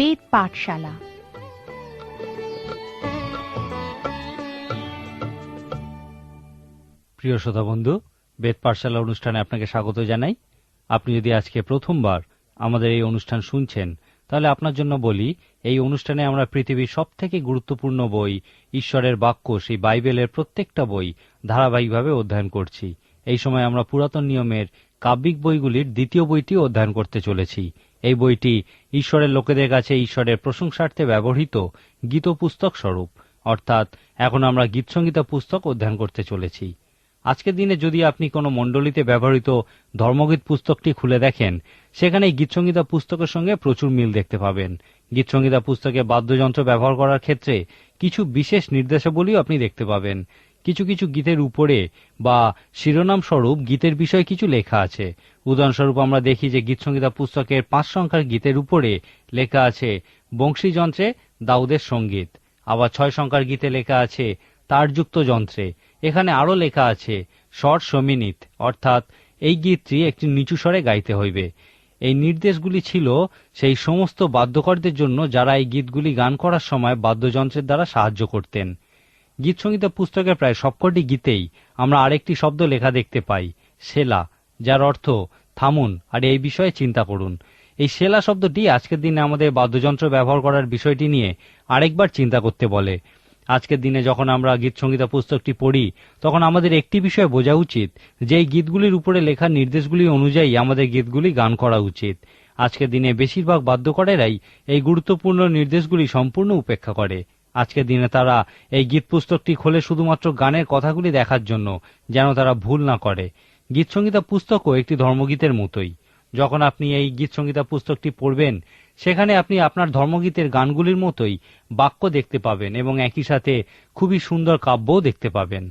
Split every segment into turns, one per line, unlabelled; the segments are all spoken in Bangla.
বেদ পাঠশালা।
প্রিয় শ্রোতা বন্ধু, বেদ পাঠশালা অনুষ্ঠানে আপনাকে স্বাগত জানাই। আপনি যদি আজকে প্রথমবার আমাদের এই অনুষ্ঠান শুনছেন, তাহলে আপনার জন্য বলি, এই অনুষ্ঠানে আমরা পৃথিবীর সব থেকে গুরুত্বপূর্ণ বই, ঈশ্বরের বাক্য, সেই বাইবেলের প্রত্যেকটা বই ধারাবাহিকভাবে অধ্যয়ন করছি। এই সময় আমরা পুরাতন নিয়মের কাব্যিক বইগুলির দ্বিতীয় বইটি অধ্যয়ন করতে চলেছি। এই বইটি ঈশ্বরের লোকেদের কাছে ঈশ্বরের প্রশংসার্থে ব্যবহৃত গীত পুস্তক স্বরূপ। অর্থাৎ, এখন আমরা গীতসংগীতা পুস্তক অধ্যয়ন করতে চলেছি। আজকের দিনে যদি আপনি কোনো মণ্ডলীতে ব্যবহৃত ধর্মগীত পুস্তকটি খুলে দেখেন, সেখানে গীতসংগীতা পুস্তকের সঙ্গে প্রচুর মিল দেখতে পাবেন। গীতসংগীতা পুস্তকে বাদ্যযন্ত্র ব্যবহার করার ক্ষেত্রে কিছু বিশেষ নির্দেশাবলীও আপনি দেখতে পাবেন। কিছু কিছু গীতের উপরে বা শিরোনাম স্বরূপ গীতের বিষয়ে কিছু লেখা আছে। উদাহরণস্বরূপ আমরা দেখি যে গীতসংগীতা পুস্তকের পাঁচ সংখ্যার গীতের উপরে লেখা আছে বংশীযন্ত্রে দাউদের সংগীত। আবার ছয় সংখ্যার গীতে লেখা আছে, তারযুক্ত যন্ত্রে। এখানে আরও লেখা আছে, স্বর সমিনিত। অর্থাৎ এই গীতটি একটি নিচু স্বরে গাইতে হইবে। এই নির্দেশগুলি ছিল সেই সমস্ত বাদ্যকরদের জন্য যারা এই গীতগুলি গান করার সময় বাদ্যযন্ত্রের দ্বারা সাহায্য করতেন। গীতসংগীত পুস্তকের প্রায় সবকটি গীতেই আমরা আরেকটি শব্দ লেখা দেখতে পাই, সেলা, যার অর্থ থামুন আর এই বিষয়ে চিন্তা করুন। এই সেলা শব্দটি আজকের দিনে আমাদের বাদ্যযন্ত্র ব্যবহার করার বিষয়টি নিয়ে আরেকবার চিন্তা করতে বলে। আজকের দিনে যখন আমরা গীত সঙ্গীতা পুস্তকটি পড়ি, তখন আমাদের একটি বিষয় বোঝা উচিত, যে এই গীতগুলির উপরে লেখা নির্দেশগুলি অনুযায়ী আমাদের গীতগুলি গান করা উচিত। আজকের দিনে বেশিরভাগ বাদ্যকরেরাই এই গুরুত্বপূর্ণ নির্দেশগুলি সম্পূর্ণ উপেক্ষা করে। আজকের দিনে তারা এই গীত পুস্তকটি খোলে শুধুমাত্র গানের কথাগুলি দেখার জন্য, যেন তারা ভুল না করে। গীত সঙ্গীতা পুস্তকও একটি ধর্মগীতের মতোই। যখন আপনি এই গীত সঙ্গীতা পুস্তকটি পড়বেন, সেখানে আপনি আপনার ধর্মগীতের গানগুলির মতোই বাক্য দেখতে পাবেন এবং একই সাথে খুবই সুন্দর কাব্যও দেখতে পাবেন।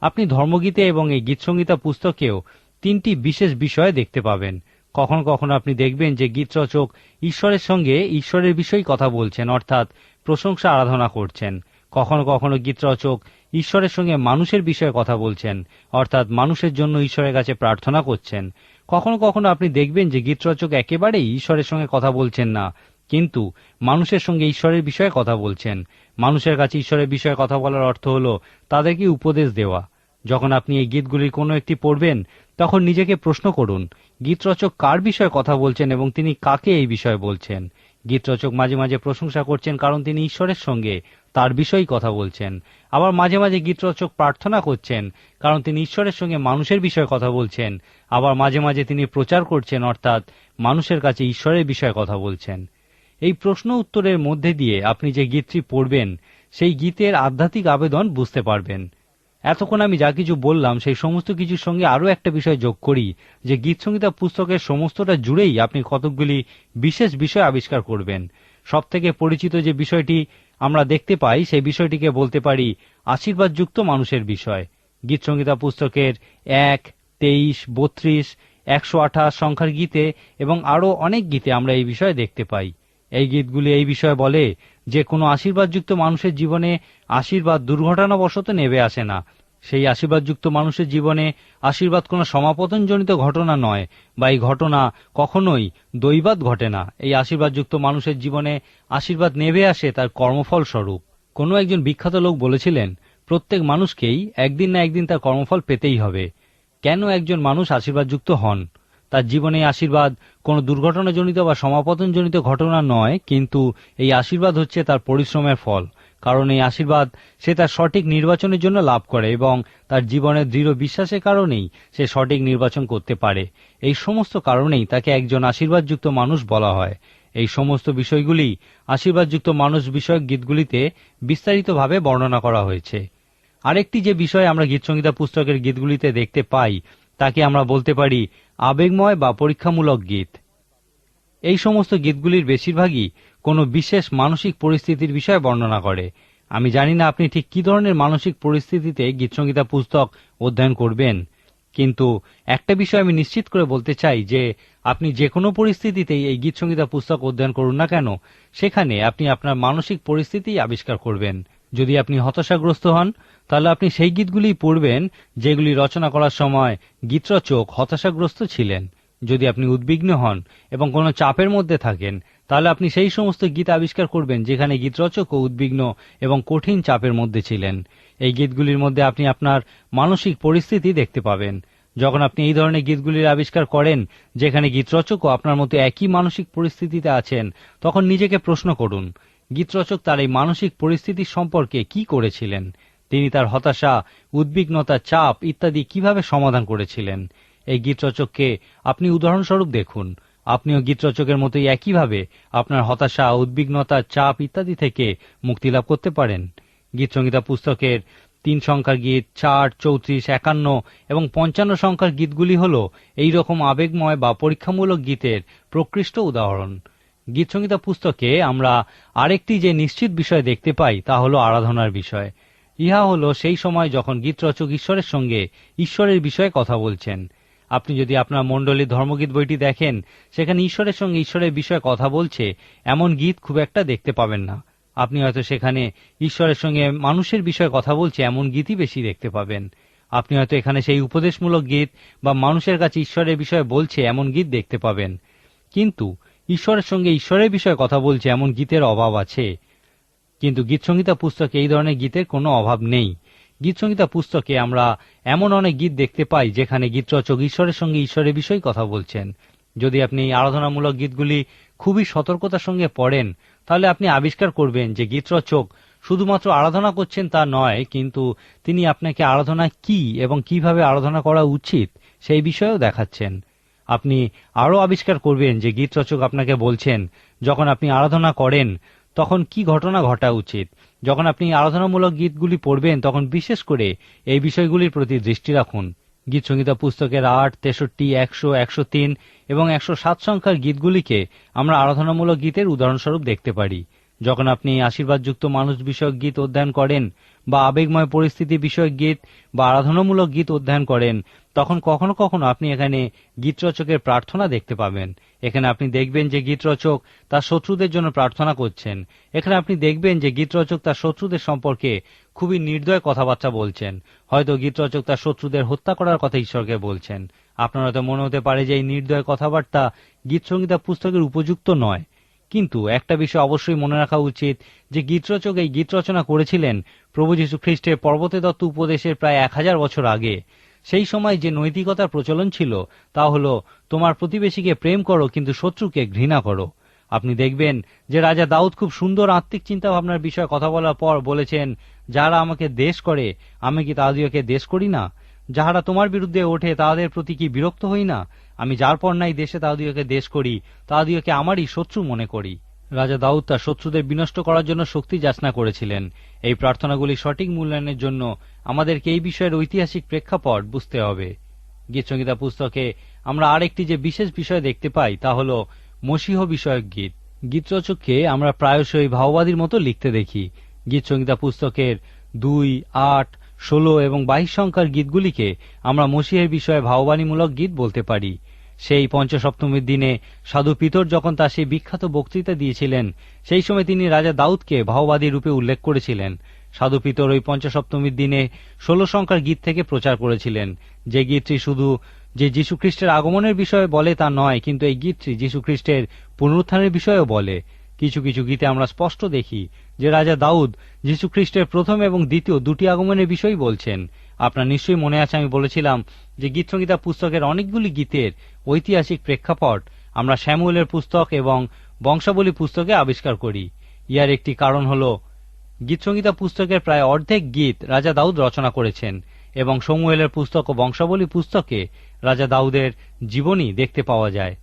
আপনি ধর্মগীতে এবং এই গীতসংগীতা পুস্তকেও তিনটি বিশেষ বিষয় দেখতে পাবেন। কখন কখন আপনি দেখবেন যে গীতরচক ঈশ্বরের সঙ্গে ঈশ্বরের বিষয়ে কথা বলছেন, অর্থাৎ প্রশংসা আরাধনা করছেন। কখনো কখনো গীতরচক ঈশ্বরের সঙ্গে মানুষের বিষয়ে কথা বলছেন, অর্থাৎ মানুষের জন্য ঈশ্বরের কাছে প্রার্থনা করছেন। কখনো কখনো আপনি দেখবেন যে গীতরচক একেবারেই ঈশ্বরের সঙ্গে কথা বলছেন না, কিন্তু মানুষের সঙ্গে ঈশ্বরের বিষয়ে কথা বলছেন। মানুষের কাছে ঈশ্বরের বিষয়ে কথা বলার অর্থ হল তাদেরকে উপদেশ দেওয়া। যখন আপনি এই গীতগুলির কোনো একটি পড়বেন, তখন নিজেকে প্রশ্ন করুন, গীতরচক কার বিষয়ে কথা বলছেন এবং তিনি কাকে এই বিষয়ে বলছেন? গীতরচক মাঝে মাঝে প্রশংসা করছেন কারণ তিনি ঈশ্বরের সঙ্গে। তার বিষয়েই কথা বলছেন। আবার মাঝে মাঝে গীতরচক প্রার্থনা করছেন কারণ তিনি ঈশ্বরের সঙ্গে মানুষের বিষয়ে কথা বলছেন। আবার মাঝে মাঝে তিনি প্রচার করছেন, অর্থাৎ মানুষের কাছে ঈশ্বরের বিষয়ে কথা বলছেন। এই প্রশ্ন উত্তরের মধ্যে দিয়ে আপনি যে গীতটি পড়বেন, সেই গীতের আধ্যাত্মিক আবেদন বুঝতে পারবেন। এতক্ষণ আমি যা কিছু বললাম, সেই সমস্ত কিছুর সঙ্গে আরও একটা বিষয় যোগ করি, যে গীত সঙ্গীতা পুস্তকের সমস্তটা জুড়েই আপনি কতকগুলি বিশেষ বিষয় আবিষ্কার করবেন। সব থেকে পরিচিত যে বিষয়টি আমরা দেখতে পাই, সেই বিষয়টিকে বলতে পারি আশীর্বাদযুক্ত মানুষের বিষয়। গীত সঙ্গীতা পুস্তকের এক, তেইশ, বত্রিশ, একশো আঠাশ সংখ্যার গীতে এবং আরও অনেক গীতে আমরা এই বিষয়ে দেখতে পাই। এই গীতগুলি এই বিষয়ে বলে যে কোনো আশীর্বাদযুক্ত মানুষের জীবনে আশীর্বাদ দুর্ঘটনাবশত নেবে আসে না। সেই আশীর্বাদযুক্ত মানুষের জীবনে আশীর্বাদ কোনো সমাপতনজনিত ঘটনা নয়, বা এই ঘটনা কখনোই দৈবাত ঘটে না। এই আশীর্বাদযুক্ত মানুষের জীবনে আশীর্বাদ নেবে আসে তার কর্মফল স্বরূপ কোনো একজন বিখ্যাত লোক বলেছিলেন, প্রত্যেক মানুষকেই একদিন না একদিন তার কর্মফল পেতেই হবে। কেন একজন মানুষ আশীর্বাদযুক্ত হন? তার জীবনে আশীর্বাদ কোনো দুর্ঘটনাজনিত বা সমাপতনজনিত ঘটনা নয়, কিন্তু এই আশীর্বাদ হচ্ছে তার পরিশ্রমের ফল। কারণ এই আশীর্বাদ সে তার সঠিক নির্বাচনের জন্য লাভ করে এবং তার জীবনের দৃঢ় বিশ্বাসের কারণেই সে সঠিক নির্বাচন করতে পারে। এই সমস্ত কারণেই তাকে একজন আশীর্বাদযুক্ত মানুষ বলা হয়। এই সমস্ত বিষয়গুলি আশীর্বাদযুক্ত মানুষ বিষয়ক গীতগুলিতে বিস্তারিতভাবে বর্ণনা করা হয়েছে। আরেকটি যে বিষয় আমরা গীতসংগীতা পুস্তকের গীতগুলিতে দেখতে পাই, তাকে আমরা বলতে পারি আবেগময় বা পরীক্ষামূলক গীত। এই সমস্ত গীতগুলির বেশিরভাগই কোনো বিশেষ মানসিক পরিস্থিতির বিষয়ে বর্ণনা করে। আমি জানি না আপনি ঠিক কি ধরনের মানসিক পরিস্থিতিতে গীতসংগীতা পুস্তক অধ্যয়ন করবেন। কিন্তু একটা বিষয় আমি নিশ্চিত করে বলতে চাই যে, আপনি যে কোনো পরিস্থিতিতেই এই গীতসংগীতা পুস্তক অধ্যয়ন করুন না কেন, সেখানে আপনি আপনার মানসিক পরিস্থিতি আবিষ্কার করবেন। যদি আপনি হতাশাগ্রস্ত হন, তাহলে আপনি সেই গীতগুলি পড়বেন যেগুলি রচনা করার সময় গীতরচক হতাশাগ্রস্ত ছিলেন। যদি আপনি উদ্বিগ্ন হন এবং কোনো চাপের মধ্যে থাকেন তাহলে আপনি সেই সমস্ত গীত আবিষ্কার করবেন যেখানে গীতরচকও উদ্বিগ্ন এবং কঠিন চাপের মধ্যে ছিলেন। এই গীতগুলির মধ্যে আপনি আপনার মানসিক পরিস্থিতি দেখতে পাবেন। যখন আপনি এই ধরনের গীতগুলির আবিষ্কার করেন, যেখানে গীতরচকও আপনার মতো একই মানসিক পরিস্থিতিতে আছেন, তখন নিজেকে প্রশ্ন করুন, গীতরচক তার এই মানসিক পরিস্থিতি সম্পর্কে কি করেছিলেন? তিনি তার হতাশা, উদ্বিগ্নতা, চাপ ইত্যাদি কীভাবে সমাধান করেছিলেন? এই গীতরচককে আপনি উদাহরণস্বরূপ দেখুন আপনিও গীতরচকের মতোই একইভাবে আপনার হতাশা, উদ্বিগ্নতা, চাপ ইত্যাদি থেকে মুক্তি লাভ করতে পারেন। গীতসংগীতা পুস্তকের তিন সংখ্যার গীত, চার, চৌত্রিশ, একান্ন এবং পঞ্চান্ন সংখ্যার গীতগুলি হল এই রকম আবেগময় বা পরীক্ষামূলক গীতের প্রকৃষ্ট উদাহরণ। গীতসংগীতা পুস্তকে আমরা আরেকটি যে নিশ্চিত বিষয় দেখতে পাই তা হল আরাধনার বিষয়। ইহা হল সেই সময় যখন গীতরচক ঈশ্বরের সঙ্গে ঈশ্বরের বিষয়ে কথা বলছেন। আপনি যদি আপনার মণ্ডলীর ধর্মগীত বইটি দেখেন, সেখানে ঈশ্বরের সঙ্গে ঈশ্বরের বিষয়ে কথা বলছে, এমন গীত খুব একটা দেখতে পাবেন না। আপনি হয়তো সেখানে ঈশ্বরের সঙ্গে মানুষের বিষয়ে কথা বলছে, এমন গীতই বেশি দেখতে পাবেন। আপনি হয়তো এখানে সেই উপদেশমূলক গীত বা মানুষের কাছে ঈশ্বরের বিষয়ে বলছে, এমন গীত দেখতে পাবেন। কিন্তু ঈশ্বরের সঙ্গে ঈশ্বরের বিষয়ে কথা বলছে, এমন গীতের অভাব আছে। কিন্তু গীতসংগীতা পুস্তকে এই ধরনের গীতের কোনো অভাব নেই। গীতসংগীতা পুস্তকে আমরা এমন অনেক গীত দেখতে পাই যেখানে গীতরচক ঈশ্বরের সঙ্গে ঈশ্বরের বিষয়ে কথা বলছেন। যদি আপনি আরাধনামূলক গীতগুলি খুবই সতর্কতার সঙ্গে পড়েন, তাহলে আপনি আবিষ্কার করবেন যে গীতরচক শুধুমাত্র আরাধনা করছেন তা নয়, কিন্তু তিনি আপনাকে আরাধনা কি এবং কীভাবে আরাধনা করা উচিত সেই বিষয়েও দেখাচ্ছেন। আপনি আরও আবিষ্কার করবেন যে গীতরচক আপনাকে বলছেন, যখন আপনি আরাধনা করেন, তখন কি ঘটনা ঘটা উচিত? যখন আপনি আরাধনামূলক গীতগুলি পড়বেন, তখন বিশেষ করে এই বিষয়গুলির প্রতি দৃষ্টি রাখুন। গীতসংগীতা পুস্তকের আট, তেষট্টি, একশো একশো তিন এবং একশো সাত সংখ্যার গীতগুলিকে আমরা আরাধনামূলক গীতের উদাহরণস্বরূপ দেখতে পারি। যখন আপনি আশীর্বাদযুক্ত মানুষ বিষয়ক গীত অধ্যয়ন করেন বা আবেগময় পরিস্থিতি বিষয়ক গীত বা আরাধনামূলক গীত অধ্যয়ন করেন, তখন কখনো কখনো আপনি এখানে গীতরচকের প্রার্থনা দেখতে পাবেন। এখানে আপনি দেখবেন যে গীতরচক তার শত্রুদের জন্য প্রার্থনা করছেন। এখানে আপনি দেখবেন যে গীতরচক তার শত্রুদের সম্পর্কে খুবই নির্দয় কথাবার্তা বলছেন। হয়তো গীতরচক তার শত্রুদের হত্যা করার কথা ঈশ্বরকে বলছেন। আপনার হয়তো মনে হতে পারে যে এই নির্দয় কথাবার্তা গীতসংগীতা পুস্তকের উপযুক্ত নয়। কিন্তু একটা বিষয় অবশ্যই মনে রাখা উচিত যে গীতরচক এই গীত রচনা করেছিলেন প্রভু যীশু খ্রিস্টের পর্বতে দত্ত উপদেশের প্রায় এক হাজার বছর আগে। সেই সময় যে নৈতিকতার প্রচলন ছিল, তা হল, তোমার প্রতিবেশীকে প্রেম করো, কিন্তু শত্রুকে ঘৃণা করো। আপনি দেখবেন যে রাজা দাউদ খুব সুন্দর আত্মিক চিন্তা ভাবনার বিষয়ে কথা বলার পর বলেছেন, যারা আমাকে দেশ করে, আমি কি তাহাদিওকে দেশ করি না? যাহারা তোমার বিরুদ্ধে ওঠে, তাদের প্রতি কি বিরক্ত হই না? আমি যার পর নাই দেশে তাহাদিওকে দেশ করি তাহাদিওকে আমারই শত্রু মনে করি। রাজা দাউদ তার শত্রুদের বিনষ্ট করার জন্য শক্তি যাচনা করেছিলেন। এই প্রার্থনাগুলি সঠিক মূল্যায়নের জন্য আমাদেরকে এই বিষয়ের ঐতিহাসিক প্রেক্ষাপট বুঝতে হবে। গীতসংগীতা পুস্তকে আমরা আরেকটি যে বিশেষ বিষয় দেখতে পাই, তা হল মসীহ বিষয়ক গীত। গীতরচককে আমরা প্রায়শই ভাওবাদীর মতো লিখতে দেখি। গীতসংগীতা পুস্তকের দুই, আট, ষোলো এবং বাইশ সংখ্যার গীতগুলিকে আমরা মসিহের বিষয়ে ভাববাণীমূলক গীত বলতে পারি। সেই পঞ্চসপ্তমীর দিনে সাধু পিতর যখন তার সেই বিখ্যাত বক্তৃতা দিয়েছিলেন, সেই সময় তিনি রাজা দাউদকে ভাওবাদী রূপে উল্লেখ করেছিলেন। সাধু পিতর ওই পঞ্চসপ্তমীর দিনে ষোলো সংখ্যার গীত থেকে প্রচার করেছিলেন। যে গীতটি শুধু যে যীশুখ্রিস্টের আগমনের বিষয়ে বলে তা নয়, কিন্তু এই গীতটি যীশুখ্রিস্টের পুনরুত্থানের বিষয়েও বলে। কিছু কিছু গীতে আমরা স্পষ্ট দেখি যে রাজা দাউদ যীশুখ্রিস্টের প্রথম এবং দ্বিতীয় দুটি আগমনের বিষয়ই বলছেন। আপনার নিশ্চয়ই মনে আছে, আমি বলেছিলাম যে গীতসংগীতা পুস্তকের অনেকগুলি গীতের ঐতিহাসিক প্রেক্ষাপট আমরা শ্যামুয়েলের পুস্তক এবং বংশাবলী পুস্তকে আবিষ্কার করি। ইয়ার একটি কারণ হল, গীতসংগীতা পুস্তকের প্রায় অর্ধেক গীত রাজা দাউদ রচনা করেছেন এবং সমুয়েলের পুস্তক ও বংশাবলী পুস্তকে রাজা দাউদের জীবনী দেখতে পাওয়া যায়।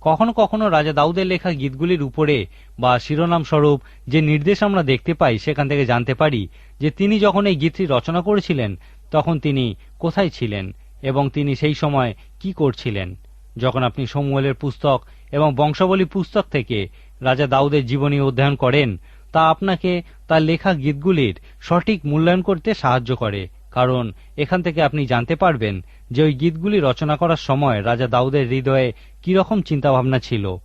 কখনো কখনো রাজা দাউদের লেখা গীতগুলির উপরে বা শিরোনাম স্বরূপ যে নির্দেশ আমরা দেখতে পাই, সেখান থেকে জানতে পারি যে তিনি যখন এই গীতটি রচনা করেছিলেন তখন তিনি কোথায় ছিলেন এবং তিনি সেই সময় কি করছিলেন? যখন আপনি সমুয়েলের পুস্তক এবং বংশাবলী পুস্তক থেকে রাজা দাউদের জীবনী অধ্যয়ন করেন, তা আপনাকে তার লেখা গীতগুলির সঠিক মূল্যায়ন করতে সাহায্য করে। কারণ এখান থেকে আপনি জানতে পারবেন যে ওই গীতগুলি রচনা করার সময় রাজা দাউদের হৃদয়ে কীরকম চিন্তাভাবনা ছিল।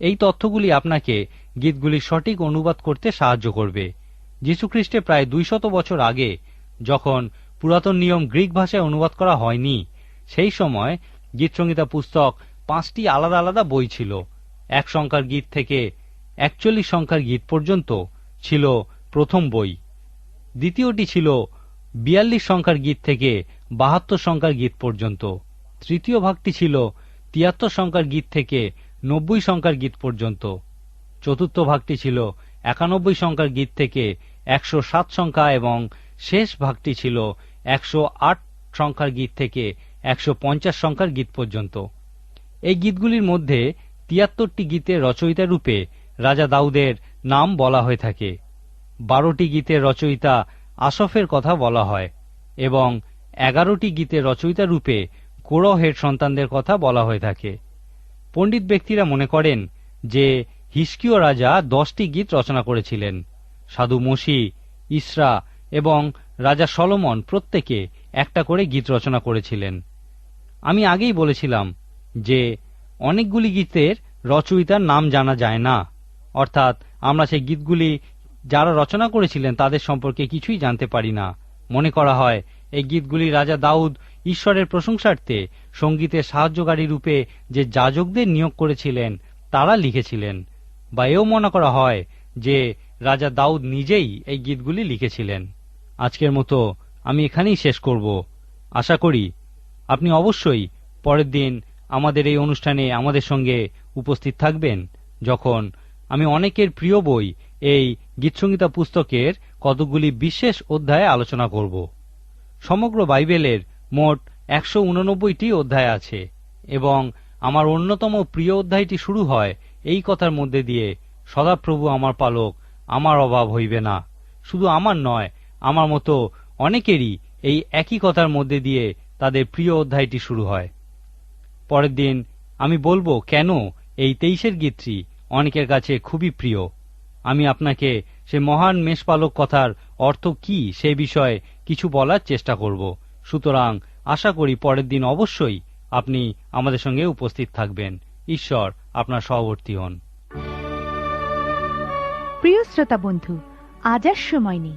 এই তথ্যগুলি আপনাকে গীতগুলির সঠিক অনুবাদ করতে সাহায্য করবে। যীশুখ্রিস্টের প্রায় দুইশত বছর আগে, যখন পুরাতন নিয়ম গ্রিক ভাষায় অনুবাদ করা হয়নি। সেই সময় গীতসংহিতা পুস্তক পাঁচটি আলাদা আলাদা বই ছিল। এক সংখ্যার গীত থেকে একচল্লিশ সংখ্যার গীত পর্যন্ত ছিল প্রথম বই। দ্বিতীয়টি ছিল বিয়াল্লিশ সংখ্যার গীত থেকে বাহাত্তর সংখ্যার গীত পর্যন্ত। তৃতীয় ভাগটি ছিল তিয়াত্তর সংখ্যার গীত থেকে নব্বই সংখ্যার গীত পর্যন্ত। চতুর্থ ভাগটি ছিল একানব্বই সংখ্যার গীত থেকে একশো সাত সংখ্যা এবং শেষ ভাগটি ছিল একশো আট সংখ্যার গীত থেকে একশো পঞ্চাশ সংখ্যার গীত পর্যন্ত। এই গীতগুলির মধ্যে তিয়াত্তরটি গীতের রচয়িতা রূপে রাজা দাউদের নাম বলা হয়ে থাকে। বারোটি গীতের রচয়িতা আসফের কথা বলা হয় এবং এগারোটি গীতের রচয়িতা রূপে কোরহের সন্তানদের কথা বলা হয়ে থাকে। পণ্ডিত ব্যক্তিরা মনে করেন যে হিস্কিয় রাজা দশটি গীত রচনা করেছিলেন। সাধু মসি, ইসরা এবং রাজা সলোমন প্রত্যেকে একটা করে গীত রচনা করেছিলেন। আমি আগেই বলেছিলাম যে, অনেকগুলি গীতের রচয়িতার নাম জানা যায় না। অর্থাৎ আমরা সেই গীতগুলি যারা রচনা করেছিলেন তাদের সম্পর্কে কিছুই জানতে পারি না। মনে করা হয়, এই গীতগুলি রাজা দাউদ ঈশ্বরের প্রশংসার্থে সঙ্গীতের সাহায্যকারী রূপে যে যাজকদের নিয়োগ করেছিলেন, তারা লিখেছিলেন। বা এও মনে করা হয় যে, রাজা দাউদ নিজেই এই গীতগুলি লিখেছিলেন। আজকের মতো আমি এখানেই শেষ করব। আশা করি আপনি অবশ্যই পরের দিন আমাদের এই অনুষ্ঠানে আমাদের সঙ্গে উপস্থিত থাকবেন, যখন আমি অনেকের প্রিয় বই এই গীতসংগীতা পুস্তকের কতগুলি বিশেষ অধ্যায়ে আলোচনা করব। সমগ্র বাইবেলের মোট একশো উননব্বইটি অধ্যায় আছে, এবং আমার অন্যতম প্রিয় অধ্যায়টি শুরু হয় এই কথার মধ্যে দিয়ে, সদাপ্রভু আমার পালক, আমার অভাব হইবে না। শুধু আমার নয় আমার মতো অনেকেরই এই একই কথার মধ্যে দিয়ে তাদের প্রিয় অধ্যায়টি শুরু হয়। পরের দিন আমি বলব কেন এই তেইশের গীতটি অনেকের কাছে খুবই প্রিয়। আমি আপনাকে সে মহান মেষপালক কথার অর্থ কি সে বিষয়ে কিছু বলার চেষ্টা করব। সুতরাং আশা করি পরের দিন অবশ্যই আপনি আমাদের সঙ্গে উপস্থিত থাকবেন। ঈশ্বর আপনার সহবর্তী হন।
প্রিয় শ্রোতা বন্ধু, আজ আর সময় নেই।